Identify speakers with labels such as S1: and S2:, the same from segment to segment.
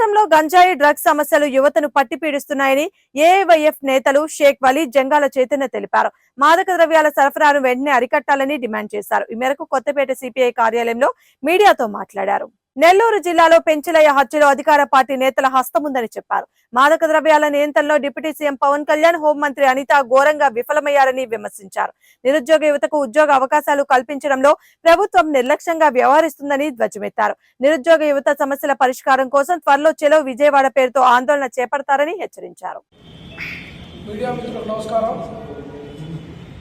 S1: రాష్ట్రంలో గంజాయి డ్రగ్స్ సమస్యలు యువతను పట్టి పీడిస్తున్నాయని ఏఐవైఎఫ్ నేతలు షేక్ వలీ జంగాల చైతన్య తెలిపారు. మాదక ద్రవ్యాల సరఫరాను వెంటనే అరికట్టాలని డిమాండ్ చేశారు. ఈ మేరకు కొత్తపేట సిపిఐ కార్యాలయంలో మీడియాతో మాట్లాడారు. నెల్లూరు జిల్లాలో పెంచలయ్య హత్యలో అధికార పార్టీ నేతల హస్తముందని చెప్పారు. మాదక ద్రవ్యాల నియంత్రణలో డిప్యూటీ సీఎం పవన్ కళ్యాణ్ హోంమంత్రి అనిత ఘోరంగా విఫలమయ్యారని విమర్శించారు. నిరుద్యోగ యువతకు ఉద్యోగ అవకాశాలు కల్పించడంలో ప్రభుత్వం నిర్లక్ష్యంగా వ్యవహరిస్తుందని ధ్వజమెత్తారు. నిరుద్యోగ యువత సమస్యల పరిష్కారం కోసం త్వరలో చెలో విజయవాడ పేరుతో ఆందోళన చేపడతారని హెచ్చరించారు.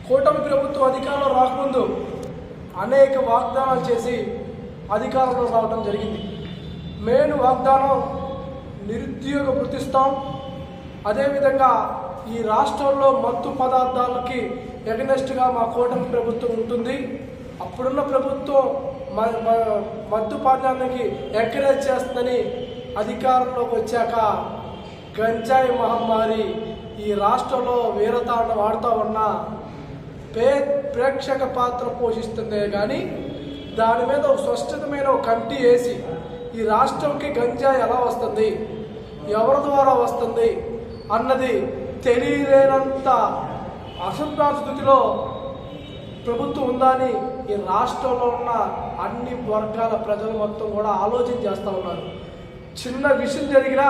S2: కూటమి ప్రభుత్వం అధికారంలో రాకముందు అనేక వాగ్దానాలు చేసి అధికారంలో రావడం జరిగింది. మెయిన్ వాగ్దానం నిరుద్యోగ వృత్తిస్తాం అదేవిధంగా ఈ రాష్ట్రంలో మత్తు పదార్థాలకి ఎగనెస్ట్గా మా కూటమి ప్రభుత్వం ఉంటుంది. అప్పుడున్న ప్రభుత్వం మత్తు పదార్థానికి ఎంకరేజ్ చేస్తుందని అధికారంలోకి వచ్చాక గంజాయి మహమ్మారి ఈ రాష్ట్రంలో వీరతాండం ఆడుతూ ఉన్న పే ప్రేక్షక పాత్ర పోషిస్తుందే కానీ దాని మీద ఒక స్పష్టతమైన ఒక కమిటీ వేసి ఈ రాష్ట్రంకి గంజా ఎలా వస్తుంది? ఎవరి ద్వారా వస్తుంది? అన్నది తెలియలేనంత అసంభ్రాంత స్థితిలో ప్రభుత్వం ఉందని ఈ రాష్ట్రంలో ఉన్న అన్ని వర్గాల ప్రజలు మొత్తం కూడా ఆలోచన చేస్తూ ఉన్నారు. చిన్న విషయం జరిగినా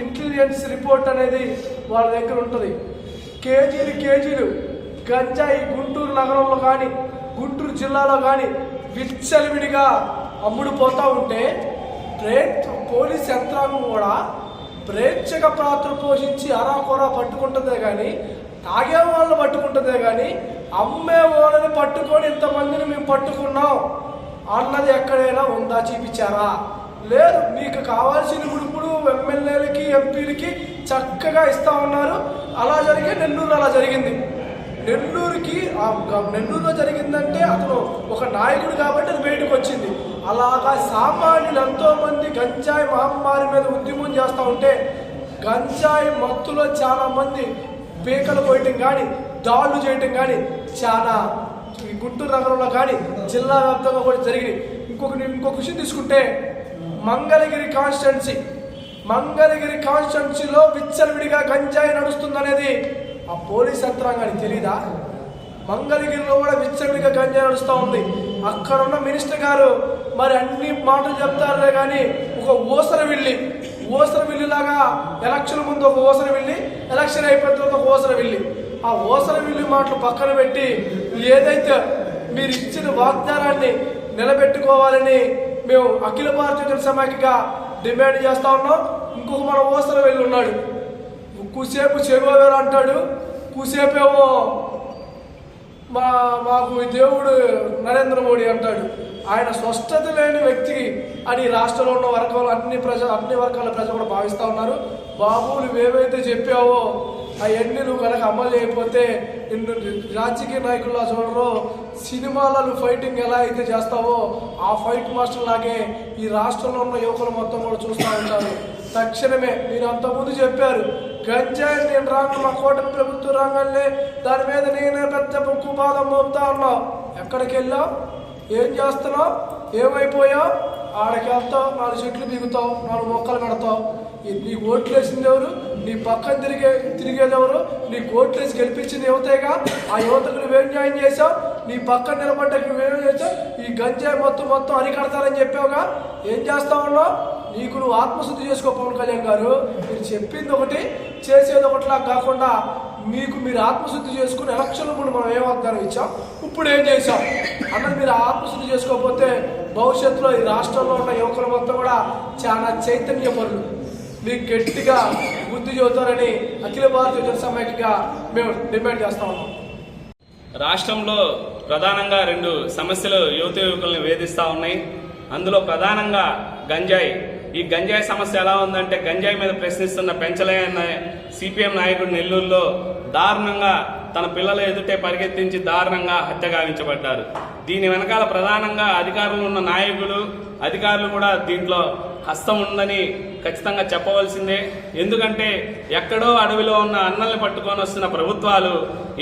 S2: ఇంటెలిజెన్స్ రిపోర్ట్ అనేది వాళ్ళ దగ్గర ఉంటుంది. కేజీలు కేజీలు గంజాయి గుంటూరు నగరంలో కానీ గుంటూరు జిల్లాలో కానీ విచ్చలవిడిగా అమ్ముడు పోతూ ఉంటే ప్రేట్ పోలీస్ యంత్రాంగం కూడా ప్రేక్షక పాత్ర పోషించి అరాకొరా పట్టుకుంటుందే కానీ తాగే వాళ్ళని పట్టుకుంటుందే కానీ అమ్మే వాళ్ళని పట్టుకొని ఇంతమందిని మేము పట్టుకున్నాం అన్నది ఎక్కడైనా ఉందా చూపించారా? లేదు మీకు కావాల్సిన ఇప్పుడు ఎమ్మెల్యేలకి ఎంపీలకి చక్కగా ఇస్తా ఉన్నారు. అలా జరిగే నెల్లూరు అలా జరిగింది. నెల్లూరుకి నెల్లూరులో జరిగిందంటే అతను ఒక నాయకుడు కాబట్టి అది బయటకు వచ్చింది అలాగా సామాన్యులు ఎంతోమంది గంజాయి మహమ్మారి మీద ఉద్యమం చేస్తూ ఉంటే గంజాయి మత్తులో చాలామంది పీకలు పోయటం కానీ దాడులు చేయటం కానీ చాలా ఈ గుంటూరు నగరంలో కానీ జిల్లా వ్యాప్తంగా కూడా జరిగింది ఇంకొక ఇంకొక విషయం తీసుకుంటే మంగళగిరి కాన్స్టిట్యున్సీ మంగళగిరి కాన్స్టిట్యున్సీలో విచ్చలవిడిగా గంజాయి నడుస్తుందనేది ఆ పోలీస్ యంత్రాంగానికి తెలీదా? మంగళగిరిలో కూడా విచ్చడిగా గంజాయి నడుస్తూ ఉంది. అక్కడ ఉన్న మినిస్టర్ గారు మరి అన్ని మాటలు చెప్తారులే కానీ ఒక ఓసర వెళ్ళి ఊసర వెళ్ళిలాగా ఎలక్షన్ ముందు ఒక ఓసర వెళ్ళి ఎలక్షన్ అయిపోయిన తర్వాత ఒక ఓసర వెళ్ళి ఆ ఓసర వెళ్ళి మాటలు పక్కన పెట్టి ఏదైతే మీరు ఇచ్చిన వాగ్దానాన్ని నిలబెట్టుకోవాలని మేము అఖిల భారతీయ జనసమాఖ్యగా డిమాండ్ చేస్తా ఉన్నాం. ఇంకొక మన ఓసర వెళ్ళి ఉన్నాడు. కూసేపు చెరువు అంటాడు. కూసేపేమో మా మాకు ఈ దేవుడు నరేంద్ర మోడీ అంటాడు. ఆయన స్వస్థత లేని వ్యక్తికి అని రాష్ట్రంలో ఉన్న వర్గాలు అన్ని ప్రజ అన్ని వర్గాల ప్రజలు కూడా భావిస్తూ ఉన్నారు. బాబు నువ్వేవైతే చెప్పావో అవన్నీ నువ్వు కనుక అమలు చేయకపోతే నిన్ను రాజకీయ నాయకుల్లో చూడరు. సినిమాలలో ఫైటింగ్ ఎలా అయితే చేస్తావో ఆ ఫైట్ మాస్టర్ లాగే ఈ రాష్ట్రంలో ఉన్న యువకులు మొత్తం కూడా చూస్తూ ఉంటారు. తక్షణమే మీరు అంతకుముందు చెప్పారు గంజాయి నేను రాను మా కోటమి ప్రభుత్వం రాగానే దాని మీద నేనే పెద్ద ముక్కు బాధం మోపుతా ఉన్నావు ఎక్కడికి వెళ్ళావు? ఏం చేస్తున్నావు? ఏమైపోయావు? ఆడకి వెళ్తావు నాలుగు చెట్లు బిగుతావు నాలుగు మొక్కలు పెడతావు. నీ ఓట్లు వేసింది ఎవరు? నీ పక్కన తిరిగే తిరిగేది ఎవరు? నీ ఓట్లు వేసి గెలిపించింది యువతేగా? ఆ యువతకు నువ్వేం జాయిన్ చేసావు నీ పక్కన నిలబడ్డకు నువ్వేం చేసావు ఈ గంజాయి మొత్తం మొత్తం అరికడతారని చెప్పావుగా? ఏం చేస్తా ఉన్నావు? నీకు నువ్వు ఆత్మశుద్ధి చేసుకో పవన్ కళ్యాణ్ గారు. మీరు చెప్పింది ఒకటి చేసేది ఒకటిలా కాకుండా మీకు మీరు ఆత్మశుద్ధి చేసుకుని ఎలక్షన్ల ముందు మనం ఏం వాగ్దానం ఇచ్చాం? ఇప్పుడు ఏం చేసాం అన్నది మీరు ఆత్మశుద్ధి చేసుకోకపోతే భవిష్యత్తులో ఈ రాష్ట్రంలో ఉన్న యువకుల మొత్తం కూడా చాలా చైతన్య పనులు మీకు గట్టిగా బుద్ధి చెబుతారని అఖిల భారతీయ జనసమైక్యగా మేము డిమాండ్ చేస్తా ఉన్నాం.
S3: రాష్ట్రంలో ప్రధానంగా రెండు సమస్యలు యువత యువకుల్ని వేధిస్తూ ఉన్నాయి. అందులో ప్రధానంగా గంజాయి ఈ గంజాయి సమస్య ఎలా ఉందంటే గంజాయి మీద ప్రశ్నిస్తున్న పెంచలయ్య అన్న సిపిఎం నాయకుడు నెల్లూరులో దారుణంగా తన పిల్లల ఎదుటే పరిగెత్తించి దారుణంగా హత్య గావించబడ్డారు. దీని వెనకాల ప్రధానంగా అధికారులు ఉన్న నాయకులు అధికారులు కూడా దీంట్లో హస్తం ఉందని ఖచ్చితంగా చెప్పవలసిందే. ఎందుకంటే ఎక్కడో అడవిలో ఉన్న అన్నల్ని పట్టుకొని వస్తున్న ప్రభుత్వాలు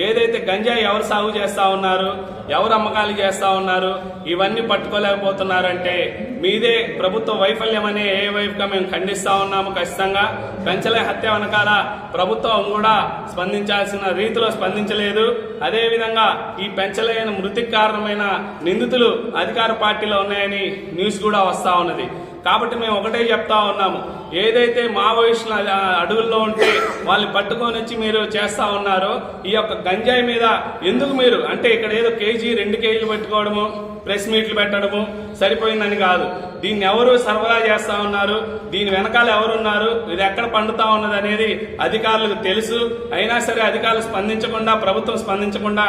S3: ఏదైతే గంజాయి ఎవరు సాగు చేస్తా ఉన్నారు ఎవరు అమ్మకాలు చేస్తా ఉన్నారు ఇవన్నీ పట్టుకోలేకపోతున్నారంటే మీదే ప్రభుత్వ వైఫల్యం అనే ఏ వైపుగా మేము ఖండిస్తా ఉన్నాము ఖచ్చితంగా. పెంచలే హత్య వెనకాల ప్రభుత్వం కూడా స్పందించాల్సిన రీతిలో స్పందించలేదు. అదేవిధంగా ఈ పెంచలేని మృతికి కారణమైన నిందితులు అధికార పార్టీలో ఉన్నాయని న్యూస్ కూడా వస్తా ఉన్నది. కాబట్టి మేము ఒకటే చెప్తా ఉన్నాము. ఏదైతే మావోయిస్టుల అడవుల్లో ఉంటే వాళ్ళని పట్టుకొని వచ్చి మీరు చేస్తా ఉన్నారో ఈ యొక్క గంజాయి మీద ఎందుకు మీరు అంటే ఇక్కడ ఏదో కేజీ రెండు కేజీలు పెట్టుకోవడము ప్రెస్ మీట్లు పెట్టడము సరిపోయిందని కాదు. దీన్ని ఎవరు సరఫరా చేస్తా ఉన్నారు? దీని వెనకాల ఎవరున్నారు? ఇది ఎక్కడ పండుతా ఉన్నది అనేది అధికారులకు తెలుసు. అయినా సరే అధికారులు స్పందించకుండా ప్రభుత్వం స్పందించకుండా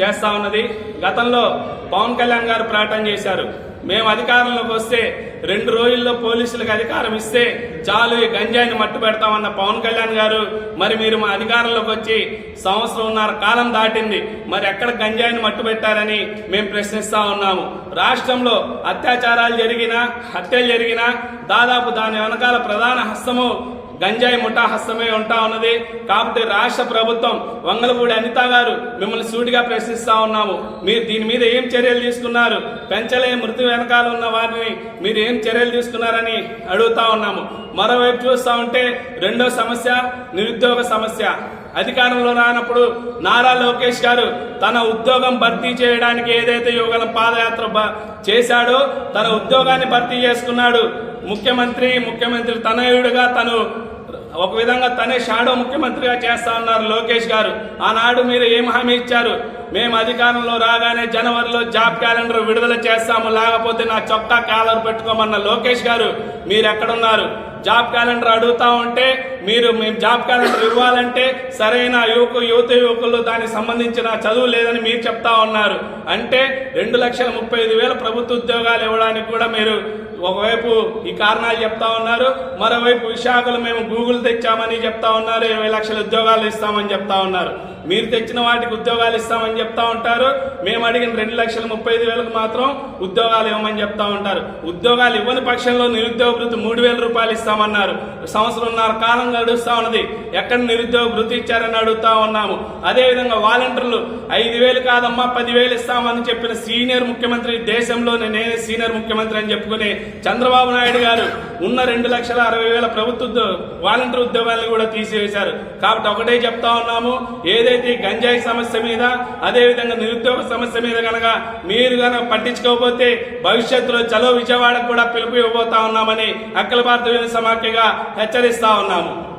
S3: చేస్తా ఉన్నది. గతంలో పవన్ కళ్యాణ్ గారు ప్రకటన చేశారు. మేము అధికారంలోకి వస్తే రెండు రోజుల్లో పోలీసులకు అధికారం ఇస్తే చాలు ఈ గంజాయిని మట్టు పెడతామన్న పవన్ కళ్యాణ్ గారు. మరి మీరు మా అధికారంలోకి వచ్చి సంవత్సరంన్నర కాలం దాటింది. మరి ఎక్కడ గంజాయిని మట్టు పెట్టారని మేము ప్రశ్నిస్తా ఉన్నాము. రాష్ట్రంలో అత్యాచారాలు జరిగినా హత్యలు జరిగినా దాదాపు దాని వెనకాల ప్రధాన హస్తము గంజాయి ముఠాహస్తమే ఉంటా ఉన్నది. కాబట్టి రాష్ట్ర ప్రభుత్వం వంగలపూడి అనిత గారు మిమ్మల్ని సూటిగా ప్రశ్నిస్తా ఉన్నాము. మీరు దీని మీద ఏం చర్యలు తీసుకున్నారు? పెంచలే మృతి వెనకాల ఉన్న వారిని మీరు ఏం చర్యలు తీసుకున్నారని అడుగుతా ఉన్నాము. మరోవైపు చూస్తా ఉంటే రెండో సమస్య నిరుద్యోగ సమస్య. అధికారంలో రానప్పుడు నారా లోకేష్ గారు తన ఉద్యోగం భర్తీ చేయడానికి ఏదైతే యువగలం పాదయాత్ర బ- చేశాడో తన ఉద్యోగాన్ని భర్తీ చేసుకున్నాడు. ముఖ్యమంత్రి ముఖ్యమంత్రి తనయుడుగా తను ఒక విధంగా తనే షాడో ముఖ్యమంత్రిగా చేస్తా ఉన్నారు లోకేష్ గారు. ఆనాడు మీరు ఏం హామీ ఇచ్చారు? మేము అధికారంలో రాగానే జనవరిలో జాబ్ క్యాలెండర్ విడుదల చేస్తాము లేకపోతే నా చొక్కా కాలర్ పెట్టుకోమన్న లోకేష్ గారు మీరు ఎక్కడున్నారు జాబ్ క్యాలెండర్ అడుగుతా ఉంటే మీరు మేము జాబ్ క్యాలెండర్ ఇవ్వాలంటే సరైన యువకు యువత యువకులు దానికి సంబంధించిన చదువు లేదని మీరు చెప్తా ఉన్నారు. అంటే రెండు లక్షల ముప్పై ఐదు వేల ప్రభుత్వ ఉద్యోగాలు ఇవ్వడానికి కూడా మీరు ఒకవైపు ఈ కారణాలు చెప్తా ఉన్నారు మరోవైపు విశాఖలో మేము గూగుల్ తెచ్చామని చెప్తా ఉన్నారు ఇరవై లక్షల ఉద్యోగాలు ఇస్తామని చెప్తా ఉన్నారు. మీరు తెచ్చిన వాటికి ఉద్యోగాలు ఇస్తామని చెప్తా ఉంటారు మేము అడిగిన రెండు లక్షల ముప్పై ఐదు వేలకు మాత్రం ఉద్యోగాలు ఇవ్వమని చెప్తా ఉంటారు. ఉద్యోగాలు ఇవ్వని పక్షంలో నిరుద్యోగ వృత్తి మూడు వేల రూపాయలు ఇస్తామన్నారు. సంవత్సరంన్నర కాలం గడుస్తా ఉన్నది ఎక్కడ నిరుద్యోగ వృత్తి ఇచ్చారని అడుగుతా ఉన్నాము. అదేవిధంగా వాలంటీర్లు ఐదు వేలు కాదమ్మా పదివేలు ఇస్తామని చెప్పిన సీనియర్ ముఖ్యమంత్రి దేశంలోనే నేనే సీనియర్ ముఖ్యమంత్రి అని చెప్పుకునే చంద్రబాబు నాయుడు గారు ఉన్న రెండు లక్షల అరవై వేల ప్రభుత్వ వాలంటీర్ ఉద్యోగాలను కూడా తీసివేశారు. కాబట్టి ఒకటే చెప్తా ఉన్నాము ఏదైతే గంజాయి సమస్య మీద అదేవిధంగా నిరుద్యోగ సమస్య మీద కనుక మీరు కనుక పట్టించుకోకపోతే భవిష్యత్తులో చలో విజయవాడకు కూడా పిలుపు ఇవ్వబోతా ఉన్నామని అఖిల భారత సమాఖ్యగా హెచ్చరిస్తా ఉన్నాము.